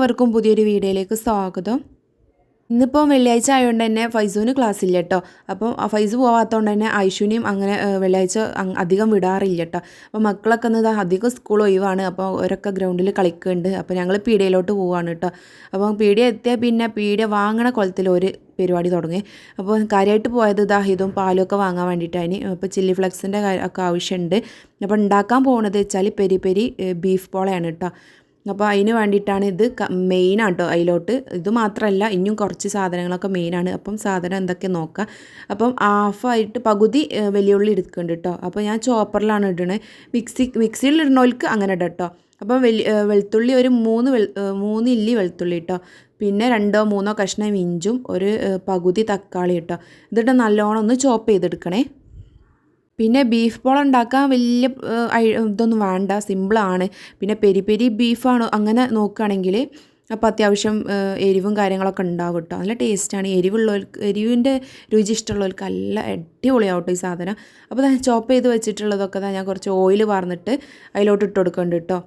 എല്ലാവർക്കും പുതിയൊരു വീഡിയോയിലേക്ക് സ്വാഗതം. ഇന്നിപ്പോൾ വെള്ളിയാഴ്ച ആയതുകൊണ്ട് തന്നെ ഫൈസൂന് ക്ലാസ് ഇല്ല കേട്ടോ അപ്പം ഫൈസ് പോകാത്തതുകൊണ്ട് തന്നെ ഐഷുവിനെയും അങ്ങനെ വെള്ളിയാഴ്ച അധികം വിടാറില്ല കേട്ടോ അപ്പോൾ മക്കളൊക്കെ ഒന്ന് അധികം സ്കൂൾ ഒഴിവാണ്. അപ്പോൾ അവരൊക്കെ ഗ്രൗണ്ടിൽ കളിക്കുന്നുണ്ട് അപ്പോൾ ഞങ്ങൾ പീടിയയിലോട്ട് പോവാണ് കേട്ടോ അപ്പം പീടിയ എത്തിയാൽ പിന്നെ പീടിയ വാങ്ങണ കൊലത്തിൽ ഒരു പരിപാടി തുടങ്ങി. അപ്പോൾ കാര്യമായിട്ട് പോയത് ഇതാ ഇതും പാലും ഒക്കെ വാങ്ങാൻ വേണ്ടിയിട്ടാണ് അപ്പോൾ ചില്ലി ഫ്ലെക്സിന്റെ ഒക്കെ ആവശ്യമുണ്ട് അപ്പോൾ ഉണ്ടാക്കാൻ പോകുന്നത് വെച്ചാൽ പെരി പെരി ബീഫ് പോളയാണ് കേട്ടോ അപ്പോൾ അതിന് വേണ്ടിയിട്ടാണ് ഇത് മെയിനാണ് കേട്ടോ അതിലോട്ട് ഇത് മാത്രമല്ല ഇനിയും കുറച്ച് സാധനങ്ങളൊക്കെ മെയിനാണ്. അപ്പം സാധനം എന്തൊക്കെ നോക്കാം. അപ്പം ഹാഫായിട്ട് പകുതി വലിയുള്ളി എടുക്കുന്നുണ്ട് കേട്ടോ അപ്പോൾ ഞാൻ ചോപ്പറിലാണ് ഇടണത് മിക്സി മിക്സിയിൽ ഇടണോൽക്ക് അങ്ങനെ ഇടാം കേട്ടോ അപ്പം ഏഹ്, വെളുത്തുള്ളി ഒരു മൂന്ന് വെൾ മൂന്ന് ഇല്ലി വെളുത്തുള്ളി കേട്ടോ പിന്നെ രണ്ടോ മൂന്നോ കഷ്ണം ഇഞ്ചും ഒരു പകുതി തക്കാളി കേട്ടോ ഇതിട്ട് നല്ലോണം ഒന്ന് ചോപ്പ് ചെയ്തെടുക്കണേ. പിന്നെ ബീഫ് ബോൾ ഉണ്ടാക്കാൻ വലിയ ഇതൊന്നും വേണ്ട സിമ്പിളാണ് പിന്നെ പെരി പെരി ബീഫാണ് അങ്ങനെ നോക്കുകയാണെങ്കിൽ അപ്പോൾ അത്യാവശ്യം എരിവും കാര്യങ്ങളൊക്കെ ഉണ്ടാവും കേട്ടോ. നല്ല ടേസ്റ്റാണ് എരിവുള്ളവർക്ക് എരിവിന്റെ രുചി ഇഷ്ടമുള്ളവർക്ക് നല്ല അടിപൊളിയാവട്ടോ ഈ സാധനം. അപ്പോൾ ഞാൻ ചോപ്പ് ചെയ്ത് വെച്ചിട്ടുള്ളതൊക്കെ ഞാൻ കുറച്ച് ഓയിൽ വാർന്നിട്ട് അതിലോട്ട് ഇട്ട് കൊടുക്കുന്നുണ്ട് കേട്ടോ.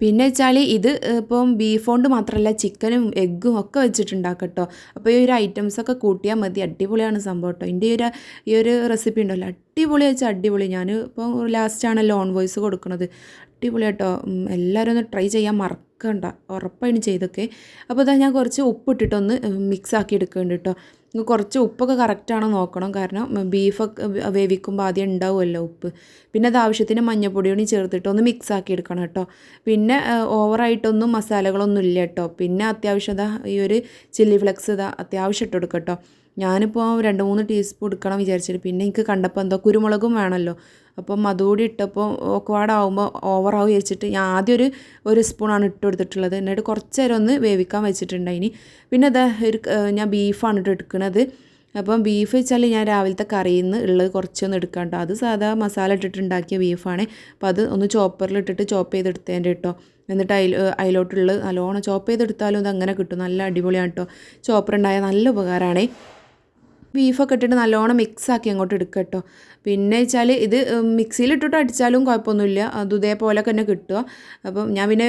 പിന്നെ വെച്ചാൽ ഇത് ഇപ്പം ബീഫ് കൊണ്ട് മാത്രമല്ല ചിക്കനും എഗ്ഗും ഒക്കെ വെച്ചിട്ടുണ്ടാക്കട്ടോ. അപ്പോൾ ഈ ഒരു ഐറ്റംസ് ഒക്കെ കൂട്ടിയാൽ മതി. അടിപൊളിയാണ് സംഭവം കേട്ടോ ഈ ഒരു ഈ ഒരു റെസിപ്പി ഉണ്ടല്ലോ. അടിപൊളി വെച്ചാൽ അടിപൊളി. ഞാൻ ഇപ്പോൾ ലാസ്റ്റാണല്ലോ ഓൺ വോയിസ് കൊടുക്കുന്നത് അടിപൊളി കേട്ടോ എല്ലാവരും ഒന്ന് ട്രൈ ചെയ്യാൻ മറക്കണ്ട ഉറപ്പാണ് ചെയ്തൊക്കെ. അപ്പോൾ ഇതാ ഞാൻ കുറച്ച് ഉപ്പിട്ടിട്ടൊന്ന് മിക്സ് ആക്കി എടുക്കുന്നുണ്ട് കേട്ടോ കുറച്ച് ഉപ്പൊക്കെ കറക്റ്റാണോ നോക്കണം. കാരണം ബീഫൊക്കെ വേവിക്കുമ്പോൾ ആദ്യം ഉണ്ടാവുമല്ലോ ഉപ്പ്. പിന്നെ അത് ആവശ്യത്തിന് മഞ്ഞപ്പൊടിയോടി ചേർത്തിട്ട് ഒന്ന് മിക്സ് ആക്കി എടുക്കണം കേട്ടോ പിന്നെ ഓവറായിട്ടൊന്നും മസാലകളൊന്നും ഇല്ല കേട്ടോ പിന്നെ അത്യാവശ്യം ഈ ഒരു ചില്ലി ഫ്ലെക്സ് ഇതാ അത്യാവശ്യം ഇട്ട് കൊടുക്കാം കേട്ടോ ഞാനിപ്പോൾ രണ്ട് മൂന്ന് ടീസ്പൂൺ എടുക്കണം വിചാരിച്ചിട്ട്. പിന്നെ എനിക്ക് കണ്ടപ്പോൾ എന്തോ കുരുമുളകും വേണമല്ലോ അപ്പം അതുകൂടി ഇട്ടപ്പോൾ ഒക്കെപാടാവുമ്പോൾ ഓവറാവും വെച്ചിട്ട് ഞാൻ ആദ്യം ഒരു ഒരു സ്പൂണാണ് ഇട്ട് കൊടുത്തിട്ടുള്ളത്. എന്നിട്ട് കുറച്ച് നേരം ഒന്ന് വേവിക്കാൻ വെച്ചിട്ടുണ്ടായിനി പിന്നെ അതാ ഒരു ഞാൻ ബീഫാണ് ഇട്ട് എടുക്കുന്നത് അപ്പം ബീഫ് വെച്ചാൽ ഞാൻ രാവിലത്തെ കറിയിൽ നിന്ന് ഉള്ളത് കുറച്ചൊന്ന് എടുക്കാം അത് സാധാ മസാല ഇട്ടിട്ട് ഉണ്ടാക്കിയ ബീഫാണ് അപ്പോൾ അത് ഒന്ന് ചോപ്പറിൽ ഇട്ടിട്ട് ചോപ്പ് ചെയ്തെടുത്തതിന്റെ കേട്ടോ എന്നിട്ട് അതിൽ അതിലോട്ടുള്ളത് നല്ലോണം ചോപ്പ് ചെയ്തെടുത്താലും അത് അങ്ങനെ കിട്ടും. നല്ല അടിപൊളിയാണ് കേട്ടോ ചോപ്പർ ഉണ്ടായാൽ നല്ല ഉപകാരമാണേ ബീഫൊക്കെ ഇട്ടിട്ട് നല്ലോണം മിക്സ് ആക്കി അങ്ങോട്ട് എടുക്കുക കേട്ടോ. പിന്നെ വെച്ചാൽ ഇത് മിക്സിയിൽ ഇട്ടിട്ട് അടിച്ചാലും കുഴപ്പമൊന്നുമില്ല. അത് ഇതേപോലൊക്കെ തന്നെ കിട്ടുക അപ്പം ഞാൻ പിന്നെ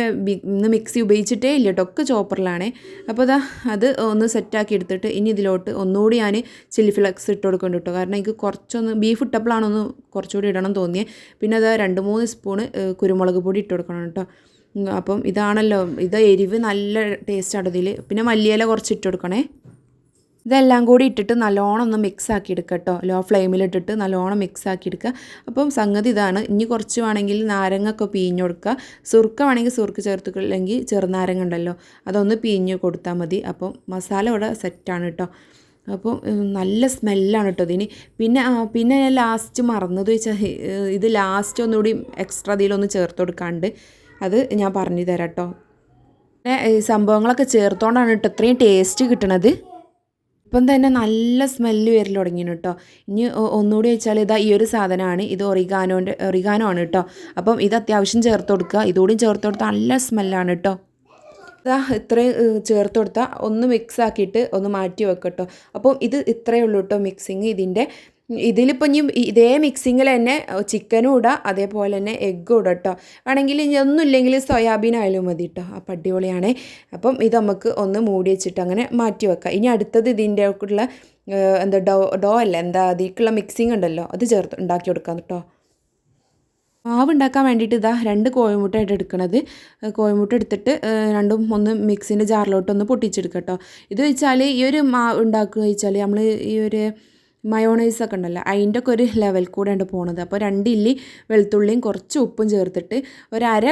ഇന്ന് മിക്സി ഉപയോഗിച്ചിട്ടേ ഇല്ല കേട്ടോ. ഒക്കെ ചോപ്പറിലാണേ. അപ്പോൾ ഇതാ അത് ഒന്ന് സെറ്റാക്കി എടുത്തിട്ട് ഇനി ഇതിലോട്ട് ഒന്നുകൂടി ഞാൻ ചില്ലി ഫ്ലക്സ് ഇട്ട് കൊടുക്കുന്നുണ്ട് കേട്ടോ. കാരണം എനിക്ക് കുറച്ചൊന്ന് ബീഫ് ഇട്ടപ്പോഴാണ് ഒന്ന് കുറച്ചുകൂടി ഇടണം തോന്നിയത് പിന്നെ അത് രണ്ട് മൂന്ന് സ്പൂണ് കുരുമുളക് പൊടി ഇട്ട് കൊടുക്കണം കേട്ടോ. അപ്പം ഇതാണല്ലോ ഇത് എരിവ് നല്ല ടേസ്റ്റാണ് ഇതിൽ പിന്നെ മല്ലിയില കുറച്ച് ഇട്ട് കൊടുക്കണേ. ഇതെല്ലാം കൂടി ഇട്ടിട്ട് നല്ലോണം ഒന്ന് മിക്സ് ആക്കി എടുക്കുക കേട്ടോ ലോ ഫ്ലെയിമിലിട്ടിട്ട് നല്ലോണം മിക്സ് ആക്കി എടുക്കുക അപ്പം സംഗതി ഇതാണ്. ഇനി കുറച്ച് വേണമെങ്കിൽ നാരങ്ങൊക്കെ പിഴിഞ്ഞ് കൊടുക്കുക. സുർക്ക വേണമെങ്കിൽ സുർക്ക ചേർത്തില്ലെങ്കിൽ ചെറുനാരങ്ങ ഉണ്ടല്ലോ അതൊന്ന് പിഴിഞ്ഞ് കൊടുത്താൽ മതി. അപ്പം മസാല ഇവിടെ സെറ്റാണ് കേട്ടോ അപ്പോൾ നല്ല സ്മെല്ലാണ് കേട്ടോ ഇതിന്. പിന്നെ പിന്നെ ഞാൻ ലാസ്റ്റ് മറന്നത് വെച്ചാൽ ഇത് ലാസ്റ്റ് ഒന്നുകൂടി എക്സ്ട്രാ ഇതിലൊന്ന് ചേർത്ത് കൊടുക്കാണ്ട് അത് ഞാൻ പറഞ്ഞു തരാം കേട്ടോ പിന്നെ സംഭവങ്ങളൊക്കെ ചേർത്തോണ്ടാണ് കേട്ടോ ഇത്രയും ടേസ്റ്റ് കിട്ടണത്. ഇപ്പം തന്നെ നല്ല സ്മെല്ല് വരൽ തുടങ്ങിയാണ് കേട്ടോ ഇനി ഒന്നുകൂടി വെച്ചാൽ ഇതാ ഈ ഒരു സാധനമാണ് ഇത് ഒറിഗാനോന്റെ ഒറിഗാനോ ആണ് കേട്ടോ അപ്പം ഇത് അത്യാവശ്യം ചേർത്ത് കൊടുക്കുക. ഇതുകൂടി ചേർത്ത് കൊടുത്താൽ നല്ല സ്മെല്ലാണ് കേട്ടോ ഇതാ ഇത്രയും ചേർത്ത് കൊടുത്താൽ ഒന്ന് മിക്സ് ആക്കിയിട്ട് ഒന്ന് മാറ്റി വെക്കട്ടോ അപ്പം ഇത് ഇത്രയേ ഉള്ളൂ കേട്ടോ മിക്സിങ് ഇതിന്റെ. ഇതിലിപ്പോൾ ഇനി ഇതേ മിക്സിങ്ങിൽ തന്നെ ചിക്കനും ഇടാം അതേപോലെ തന്നെ എഗ്ഗും ഇടാം കേട്ടോ വേണമെങ്കിൽ ഇനി ഒന്നും ഇല്ലെങ്കിൽ സോയാബീൻ ആയാലും മതി കേട്ടോ അപ്പം അടിപൊളിയാണേ. അപ്പം ഇത് നമുക്ക് ഒന്ന് മൂടി വെച്ചിട്ട് അങ്ങനെ മാറ്റി വെക്കാം. ഇനി അടുത്തത് ഇതിന്റെ ഉള്ള എന്താ ഡോ ഡോ അല്ല എന്താ അതിലേക്കുള്ള മിക്സിങ് ഉണ്ടല്ലോ അത് ചേർത്ത് ഉണ്ടാക്കി കൊടുക്കാം കേട്ടോ മാവ് ഉണ്ടാക്കാൻ വേണ്ടിയിട്ട് ഇതാ രണ്ട് കോഴിമുട്ടയായിട്ട് എടുക്കണത്. കോഴിമുട്ട എടുത്തിട്ട് രണ്ടും ഒന്ന് മിക്സിന്റെ ജാറിലോട്ട് ഒന്ന് പൊട്ടിച്ചെടുക്കുക കേട്ടോ ഇത് വെച്ചാൽ ഈ ഒരു മാവ് ഉണ്ടാക്കുക വെച്ചാൽ നമ്മൾ ഈ ഒരു മയോണൈസ് ഒക്കെ ഉണ്ടല്ലോ അതിന്റെ ഒക്കെ ഒരു ലെവൽ കൂടെയാണ് പോണത്. അപ്പോൾ രണ്ട് ഇല്ലി വെളുത്തുള്ളിയും കുറച്ച് ഉപ്പും ചേർത്തിട്ട് ഒരു അര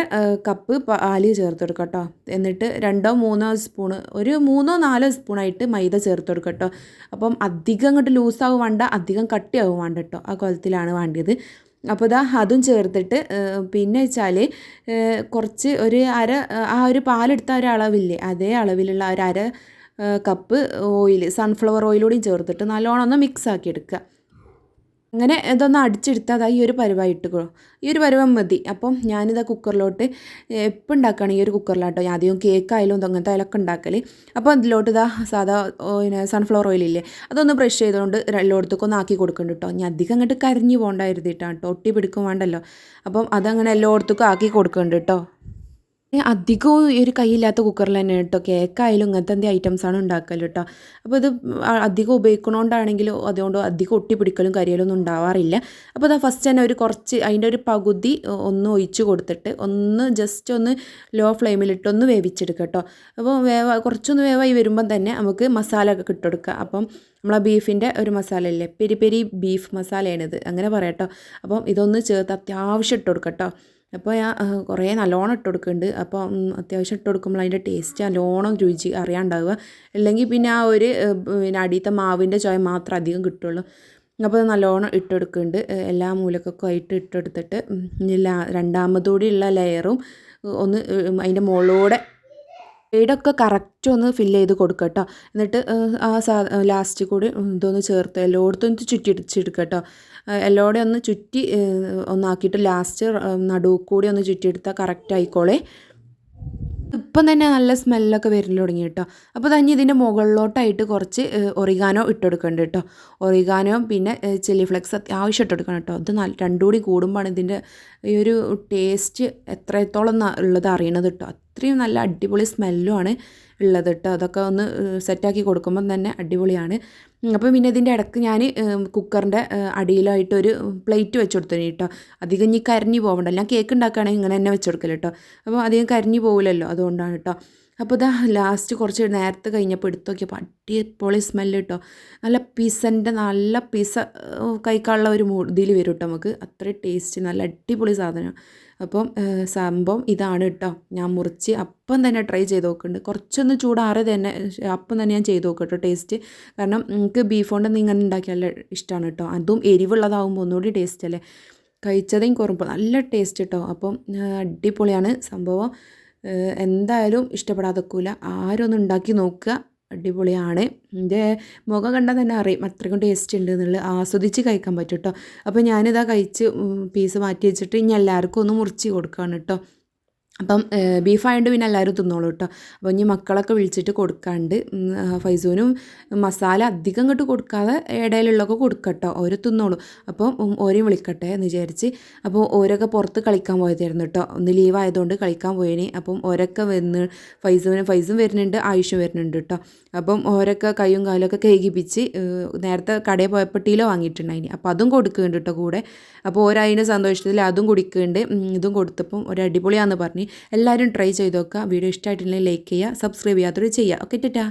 കപ്പ് പാൽ ചേർത്ത് കൊടുക്കുക കേട്ടോ എന്നിട്ട് രണ്ടോ മൂന്നോ സ്പൂണ് ഒരു മൂന്നോ നാലോ സ്പൂണായിട്ട് മൈദ ചേർത്ത് കൊടുക്കുക കേട്ടോ അപ്പം അധികം അങ്ങോട്ട് ലൂസാവും വേണ്ട അധികം കട്ടിയാവും വേണ്ട കേട്ടോ ആ കുലത്തിലാണ് വേണ്ടത് അപ്പോൾ ഇതാ അതും ചേർത്തിട്ട് പിന്നെ വെച്ചാൽ കുറച്ച് ഒരു അര ആ ഒരു പാലെടുത്ത ഒരു അളവില്ലേ അതേ അളവിലുള്ള ഒരു അര കപ്പ് ഓയിൽ സൺഫ്ലവർ ഓയിലൂടെയും ചേർത്തിട്ട് നല്ലോണം ഒന്ന് മിക്സ് ആക്കി എടുക്കുക. അങ്ങനെ ഇതൊന്ന് അടിച്ചെടുത്താൽ അതാ ഈ ഒരു പരുവായി ഇട്ടുക്കോ ഈ ഒരു പരുവം മതി. അപ്പം ഞാനിതാ കുക്കറിലോട്ട് എപ്പോൾ ഉണ്ടാക്കുകയാണ് ഈ ഒരു കുക്കറിലാട്ടോ ഞാൻ കേക്ക് ആയാലും അങ്ങനത്തെ അതിലൊക്കെ ഉണ്ടാക്കൽ അപ്പോൾ അതിലോട്ട് ഇതാ സാധാ പിന്നെ സൺഫ്ലവർ ഓയിലില്ലേ അതൊന്ന് ബ്രഷ് ചെയ്തുകൊണ്ട് എല്ലായിടത്തേക്കും ഒന്ന് ആക്കി കൊടുക്കുന്നുണ്ട് കേട്ടോ ഞാൻ അധികം അങ്ങോട്ട് കരിഞ്ഞു പോകണ്ടായിരുന്നിട്ടാണ് കേട്ടോ ഒട്ടി പിടിക്കും വേണ്ടല്ലോ. അപ്പം അതങ്ങനെ എല്ലായിടത്തേക്കും ആക്കി കൊടുക്കുന്നുണ്ട് കേട്ടോ അധികവും ഈ ഒരു കൈയില്ലാത്ത കുക്കറിൽ തന്നെ കേട്ടോ. കേക്കായാലും ഇങ്ങനത്തെ എന്തെങ്കിലും ഐറ്റംസാണ് ഉണ്ടാക്കൽ കേട്ടോ. അപ്പോൾ ഇത് അധികം ഉപയോഗിക്കണോണ്ടാണെങ്കിലും അതുകൊണ്ട് അധികം ഒട്ടിപ്പിടിക്കലും കരിയലൊന്നും ഉണ്ടാവാറില്ല. അപ്പോൾ അതാ ഫസ്റ്റ് തന്നെ ഒരു കുറച്ച് അതിന്റെ ഒരു പകുതി ഒന്ന് ഒഴിച്ച് കൊടുത്തിട്ട് ഒന്ന് ജസ്റ്റ് ഒന്ന് ലോ ഫ്ലെയിമിലിട്ട് ഒന്ന് വേവിച്ചെടുക്കുക കേട്ടോ. അപ്പോൾ വേവ കുറച്ചൊന്ന് വേവായി വരുമ്പം തന്നെ നമുക്ക് മസാല ഒക്കെ കിട്ടെടുക്കുക അപ്പം നമ്മളെ ബീഫിന്റെ ഒരു മസാല ഇല്ലേ? പെരി പെരി ബീഫ് മസാലയാണിത് അങ്ങനെ പറയാം കേട്ടോ. അപ്പം ഇതൊന്ന് ചേർത്ത് അത്യാവശ്യം ഇട്ട് കൊടുക്കാം കേട്ടോ. അപ്പോൾ ഞാൻ കുറേ നല്ലോണം ഇട്ട് കൊടുക്കുന്നുണ്ട് അപ്പോൾ അത്യാവശ്യം ഇട്ട് കൊടുക്കുമ്പോൾ അതിന്റെ ടേസ്റ്റ് നല്ലോണം രുചി അറിയാണ്ടാവുക അല്ലെങ്കിൽ പിന്നെ ആ ഒരു പിന്നെ അടിയത്തെ മാവിന്റെ ചോയ മാത്രം അധികം കിട്ടുള്ളൂ. അപ്പോൾ നല്ലോണം ഇട്ടെടുക്കുന്നുണ്ട് എല്ലാ മൂലക്കൊക്കെ ആയിട്ട് ഇട്ടെടുത്തിട്ട് ഇനി രണ്ടാമതൂടി ഉള്ള ലെയറും ഒന്ന് അതിന്റെ മുകളിലൂടെ സൈഡൊക്കെ കറക്റ്റ് ഒന്ന് ഫിൽ ചെയ്ത് കൊടുക്കട്ടോ കേട്ടോ എന്നിട്ട് ആ സാ ലാസ്റ്റ് കൂടി ഇതൊന്ന് ചേർത്ത് എല്ലായിടത്തും ഒന്ന് ചുറ്റി കേട്ടോ എല്ലാവടെയും ഒന്ന് ചുറ്റി ഒന്നാക്കിയിട്ട് ലാസ്റ്റ് നടുവ് കൂടി ഒന്ന് ചുറ്റിയെടുത്താൽ കറക്റ്റ് ആയിക്കോളേ. ഇപ്പം തന്നെ നല്ല സ്മെല്ലൊക്കെ വരൽ തുടങ്ങി കേട്ടോ അപ്പോൾ തന്നെ ഇതിന്റെ മുകളിലോട്ടായിട്ട് കുറച്ച് ഒറിഗാനോ ഇട്ടെടുക്കുന്നുണ്ട് കേട്ടോ ഒറിഗാനോ പിന്നെ ചില്ലി ഫ്ലെക്സ് അത്യാവശ്യം ഇട്ടെടുക്കണം കേട്ടോ ഇത് നല്ല രണ്ടും കൂടി കൂടുമ്പോഴാണ് ഇതിന്റെ ഈ ഒരു ടേസ്റ്റ് എത്രത്തോളം ഉള്ളത് അറിയണത് കേട്ടോ അത്രയും നല്ല അടിപൊളി സ്മെല്ലുമാണ് ഉള്ളത് കേട്ടോ അതൊക്കെ ഒന്ന് സെറ്റാക്കി കൊടുക്കുമ്പം തന്നെ അടിപൊളിയാണ്. അപ്പോൾ പിന്നെ ഇതിന്റെ ഇടയ്ക്ക് ഞാൻ കുക്കറിന്റെ അടിയിലായിട്ട് ഒരു പ്ലേറ്റ് വെച്ച് കൊടുത്തു കേട്ടോ. അധികം ഇനി കരിഞ്ഞു പോകണ്ടല്ലോ ഞാൻ കേക്ക് ഉണ്ടാക്കുകയാണെങ്കിൽ ഇങ്ങനെ തന്നെ വെച്ച് കൊടുക്കൽ കേട്ടോ. അപ്പോൾ അധികം കരിഞ്ഞു പോകില്ലല്ലോ അതുകൊണ്ടാണ് കേട്ടോ. അപ്പോൾ ഇതാ ലാസ്റ്റ് കുറച്ച് നേരത്തെ കഴിഞ്ഞപ്പോൾ എടുത്തു നോക്കിയപ്പോൾ അടിപൊളി സ്മെല്ല് കേട്ടോ നല്ല പിസന്റെ നല്ല പിസ കഴിക്കാനുള്ള ഒരു ഇതിൽ വരും കേട്ടോ നമുക്ക്. അത്രയും ടേസ്റ്റ് നല്ല അടിപൊളി സാധനം. അപ്പം സംഭവം ഇതാണ് കേട്ടോ ഞാൻ മുറിച്ച് അപ്പം തന്നെ ട്രൈ ചെയ്ത് നോക്കുന്നുണ്ട് കുറച്ചൊന്ന് ചൂടാറി തന്നെ അപ്പം തന്നെ ഞാൻ ചെയ്ത് നോക്കും കേട്ടോ ടേസ്റ്റ് കാരണം നിങ്ങൾക്ക് ബീഫ് കൊണ്ട് ഇങ്ങനെ ഉണ്ടാക്കിയാൽ ഇഷ്ടമാണ് കേട്ടോ അതും എരിവുള്ളതാകുമ്പോൾ ഒന്നുകൂടി ടേസ്റ്റ് അല്ലേ? കഴിച്ചതേയും കുറവ് നല്ല ടേസ്റ്റ് കേട്ടോ അപ്പം അടിപൊളിയാണ് സംഭവം. എന്തായാലും ഇഷ്ടപ്പെടാതെക്കൂല. ആരും ഉണ്ടാക്കി നോക്കുക. അടിപൊളിയാണ്. എന്റെ മുഖം കണ്ടാൽ തന്നെ അറിയും അത്രയ്ക്കും ടേസ്റ്റ് ഉണ്ട് എന്നുള്ളത്. ആസ്വദിച്ച് കഴിക്കാൻ പറ്റും കേട്ടോ അപ്പോൾ ഞാനിതാ കഴിച്ച് പീസ് മാറ്റി വെച്ചിട്ട് ഇനി എല്ലാവർക്കും ഒന്ന് മുറിച്ച് കൊടുക്കുകയാണ് കേട്ടോ അപ്പം ബീഫായതുകൊണ്ട് പിന്നെ എല്ലാവരും തിന്നോളൂ കേട്ടോ അപ്പോൾ ഇനി മക്കളൊക്കെ വിളിച്ചിട്ട് കൊടുക്കാണ്ട് ഫൈസൂനും മസാല അധികം ഇങ്ങോട്ട് കൊടുക്കാതെ ഇടയിലുള്ളതൊക്കെ കൊടുക്കട്ടോ. ഓരോ തിന്നോളൂ. അപ്പം ഓരെയും വിളിക്കട്ടെ എന്ന് വിചാരിച്ച്. അപ്പോൾ ഓരൊക്കെ പുറത്ത് കളിക്കാൻ പോയതായിരുന്നു കേട്ടോ ഒന്ന് ലീവ് ആയതുകൊണ്ട് കളിക്കാൻ പോയേനെ. അപ്പം ഓരൊക്കെ വന്ന് ഫൈസൂന് ഫൈസും വരുന്നുണ്ട് ആയുഷും വരുന്നുണ്ട് കേട്ടോ അപ്പം ഓരൊക്കെ കൈയും കാലൊക്കെ കേകിപ്പിച്ച് നേരത്തെ കടയിൽ പോയപ്പോൾ ടീലോ വാങ്ങിയിട്ടുണ്ടായിനി. അപ്പോൾ അതും കൊടുക്കുന്നുണ്ട് കേട്ടോ കൂടെ. അപ്പോൾ ഓരോ അതിന്റെ സന്തോഷത്തിൽ അതും കുടിക്കുന്നുണ്ട്. ഇതും കൊടുത്തപ്പം ഒരു അടിപൊളിയാണെന്ന് പറഞ്ഞ്. എല്ലാവരും ട്രൈ ചെയ്ത് നോക്കുക. വീഡിയോ ഇഷ്ടമായിട്ടുണ്ടെങ്കിൽ ലൈക്ക് ചെയ്യുക സബ്സ്ക്രൈബ് ചെയ്യാത്തവർ ചെയ്യുക. ഓക്കെ ടാറ്റാ.